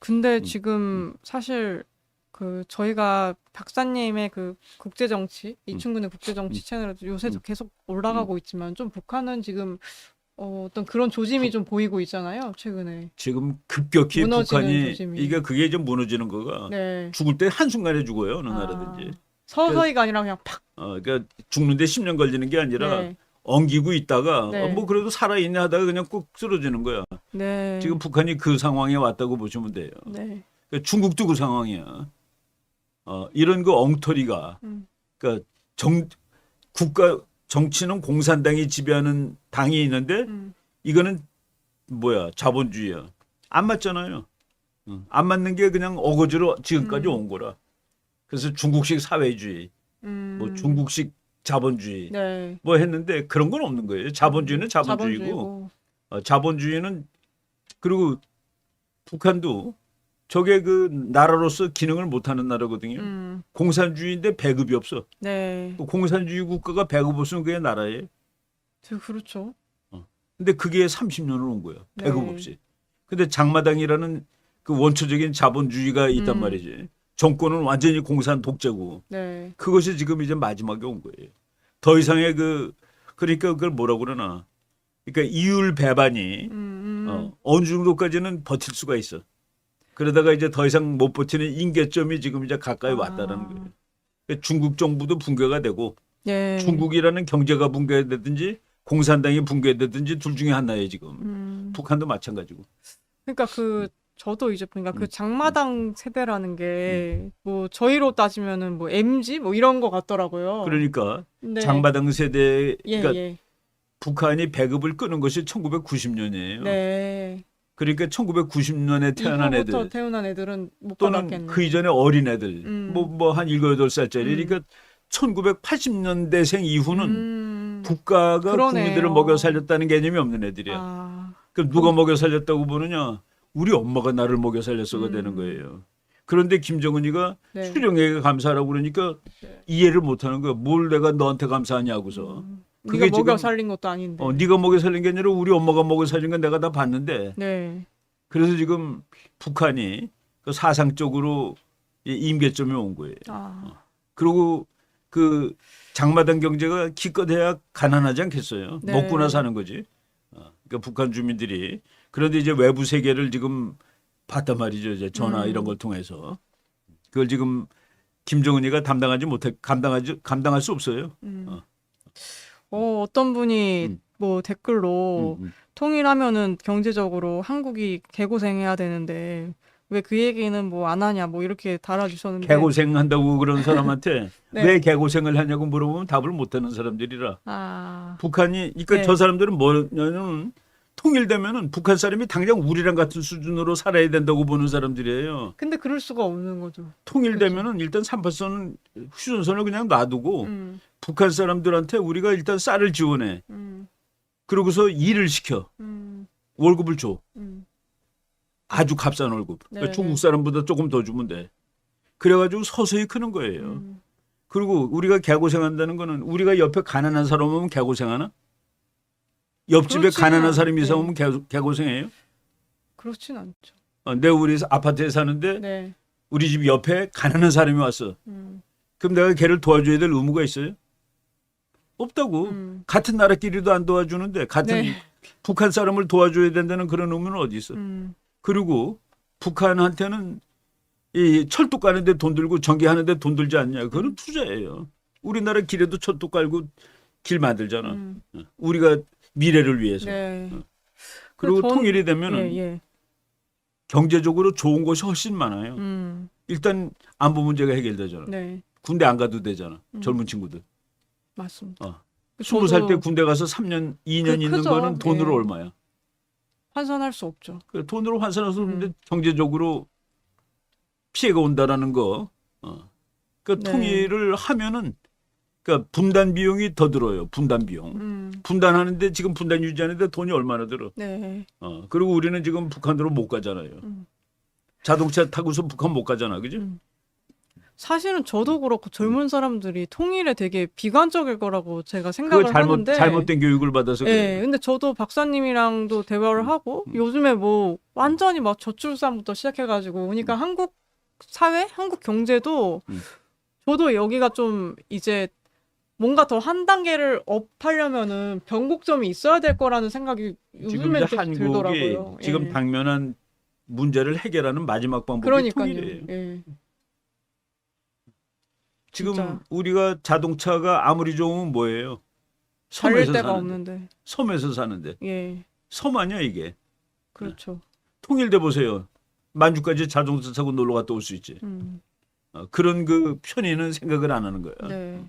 근데 음, 지금 사실 그 저희가 박사님의 그 국제 정치 이충근의 국제 정치 음. 채널에도 요새 음. 계속 올라가고 있지만 좀 북한은 지금 어, 어떤 그런 조짐이 좀 보이고 있잖아요 최근에. 지금 급격히 무너지는 북한이 조짐이. 이게 그게 좀 무너지는 거가 네. 죽을 때 한순간에 죽어요 어느 아, 나라든지. 서서히가 아니라 그냥 팍. 어, 그러니까 죽는데 10년 걸리는 게 아니라 네. 엉기고 있다가 네. 어, 뭐 그래도 살아있네 하다가 그냥 꾹 쓰러지는 거야. 네. 지금 북한이 그 상황에 왔다고 보시면 돼요. 네. 그러니까 중국도 그 상황이야. 어, 이런 그 엉터리가 음. 그러니까 정 국가 정치는 공산당이 지배하는 당이 있는데 음. 이거는 뭐야 자본주의야. 안 맞잖아요. 응. 안 맞는 게 그냥 어거지로 지금까지 음. 온 거라. 그래서 중국식 사회주의, 음. 뭐 중국식 자본주의 네. 뭐 했는데 그런 건 없는 거예요. 자본주의는 자본주의고 자본주의고. 어, 자본주의는 그리고 북한도 저게 그 나라로서 기능을 못하는 나라거든요. 음. 공산주의인데 배급이 없어. 네. 그 공산주의 국가가 배급 없으면 그게 나라예요. 저 그렇죠. 근데 그게 30년을 온 거예요. 배급 네. 없이. 근데 장마당이라는 그 원초적인 자본주의가 있단 음. 말이지. 정권은 완전히 공산 독재고 네. 그것이 지금 이제 마지막에 온 거예요. 더 이상의 그 그러니까 그걸 뭐라고 그러나. 그러니까 이율 배반이 음, 음. 어, 어느 정도까지는 버틸 수가 있어. 그러다가 이제 더 이상 못 버티는 임계점이 지금 이제 가까이 아. 왔다는 거예요. 그러니까 중국 정부도 붕괴가 되고 네. 중국이라는 경제가 붕괴되든지 공산당이 붕괴되든지 둘 중에 하나예요 지금. 음. 북한도 마찬가지고. 그러니까 그 저도 이제 보니까 그 음. 장마당 세대라는 게 뭐 저희로 따지면은 뭐 MZ 뭐 이런 거 같더라고요. 그러니까 근데 장마당 세대 예, 그러니까 예. 북한이 배급을 끄는 것이 1990년이에요. 네. 그러니까 1990년에 태어난 이후부터 애들 태어난 애들은 못 또는 받았겠네. 그 이전에 어린 애들 음. 뭐 뭐한 7, 8살짜리 음. 그러니까 1980년대생 이후는 음. 국가가 그러네요. 국민들을 먹여 살렸다는 개념이 없는 애들이야. 아. 그럼 누가 먹여 살렸다고 보느냐? 우리 엄마가 나를 먹여 살렸어가 음. 되는 거예요. 그런데 김정은이가 네. 수령에게 감사하라고 그러니까 네. 이해를 못 하는 거야. 뭘 내가 너한테 감사하냐고서. 음. 그게 네가 먹여 살린 것도 아닌데. 어, 네가 먹여 살린 게 아니라 우리 엄마가 먹여 살린 건 내가 다 봤는데. 네. 그래서 지금 북한이 그 사상적으로 이 임계점에 온 거예요. 아. 그리고 그 장마당 경제가 기껏해야 가난하지 않겠어요. 네. 먹고나 사는 거지. 어, 그러니까 북한 주민들이 그런데 이제 외부 세계를 지금 봤단 말이죠. 이제 전화 음. 이런 걸 통해서 그걸 지금 김정은이가 담당하지 못해 감당하지 감당할 수 없어요. 음. 어. 어, 어떤 분이 음. 뭐 댓글로 음, 음. 통일하면은 경제적으로 한국이 개고생해야 되는데 왜 그 얘기는 뭐 안 하냐 뭐 이렇게 달아주셨는데 개고생 한다고 그런 사람한테 네. 왜 개고생을 하냐고 물어보면 답을 못하는 사람들이라 아 북한이 그러니까 네. 저 사람들은 뭐냐면 통일되면은 북한 사람이 당장 우리랑 같은 수준으로 살아야 된다고 보는 사람들이에요. 근데 그럴 수가 없는 거죠. 통일되면은 일단 38선 휴전선을 그냥 놔두고 음, 북한 사람들한테 우리가 일단 쌀을 지원해. 음, 그러고서 일을 시켜. 음, 월급을 줘. 음. 아주 값싼 월급. 그러니까 네. 중국 사람보다 조금 더 주면 돼. 그래가지고 서서히 크는 거예요. 음. 그리고 우리가 개고생한다는 거는 우리가 옆에 가난한 사람 오면 개고생하나? 옆집에 그렇지는 가난한 사람이 이사 않- 오면 개, 개고생해요? 그렇진 않죠. 어, 내 우리 아파트에 사는데 네. 우리 집 옆에 가난한 사람이 왔어. 음, 그럼 내가 걔를 도와줘야 될 의무가 있어요? 없다고. 음, 같은 나라끼리도 안 도와주는데 같은 네. 북한 사람을 도와줘야 된다는 그런 의무는 어디 있어? 음, 그리고 북한한테는 이 철도 까는데 돈 들고 전기 하는데 돈 들지 않냐? 음. 그거는 투자예요. 우리나라 길에도 철도 깔고 길 만들잖아. 음. 우리가 미래를 위해서. 네. 그리고 전- 통일이 되면은 예, 예. 경제적으로 좋은 것이 훨씬 많아요. 음, 일단 안보 문제가 해결되잖아. 네. 군대 안 가도 되잖아. 음. 젊은 친구들. 맞습니다. 어. 스무 살 때 군대 가서 3년, 2년 그 있는 크죠. 거는 돈으로 예. 얼마야? 환산할 수 없죠. 그 돈으로 환산할 수 없는데 음. 경제적으로 피해가 온다라는 거. 어. 그 네. 통일을 하면은 그러니까 분단 비용이 더 들어요. 분단 비용. 음, 분단하는데 지금 분단 유지하는데 돈이 얼마나 들어? 네. 어. 그리고 우리는 지금 북한으로 못 가잖아요. 음. 자동차 타고서 북한 못 가잖아. 그지? 음. 사실은 저도 그렇고 젊은 사람들이 통일에 되게 비관적일 거라고 제가 그거 생각을 잘못 하는데 잘못된 교육을 받아서 예, 그래. 근데 저도 박사님이랑도 대화를 하고 음. 요즘에 뭐 완전히 막 저출산부터 시작해가지고 그러니까 한국 사회, 한국 경제도 음. 저도 여기가 좀 이제 뭔가 더 한 단계를 업하려면은 변곡점이 있어야 될 거라는 생각이 지금 요즘에 이제 한국이 들더라고요. 지금 예. 당면한 문제를 해결하는 마지막 방법이 그러니까요. 통일이에요. 예. 지금 진짜. 우리가 자동차가 아무리 좋으면 뭐예요? 달릴 섬에서 데가 사는데. 없는데. 섬에서 사는데 예. 섬 아니야 이게. 그렇죠. 통일돼 보세요. 만주까지 자동차 타고 놀러 갔다 올 수 있지. 음. 어, 그런 그 편의는 생각을 안 하는 거야. 네.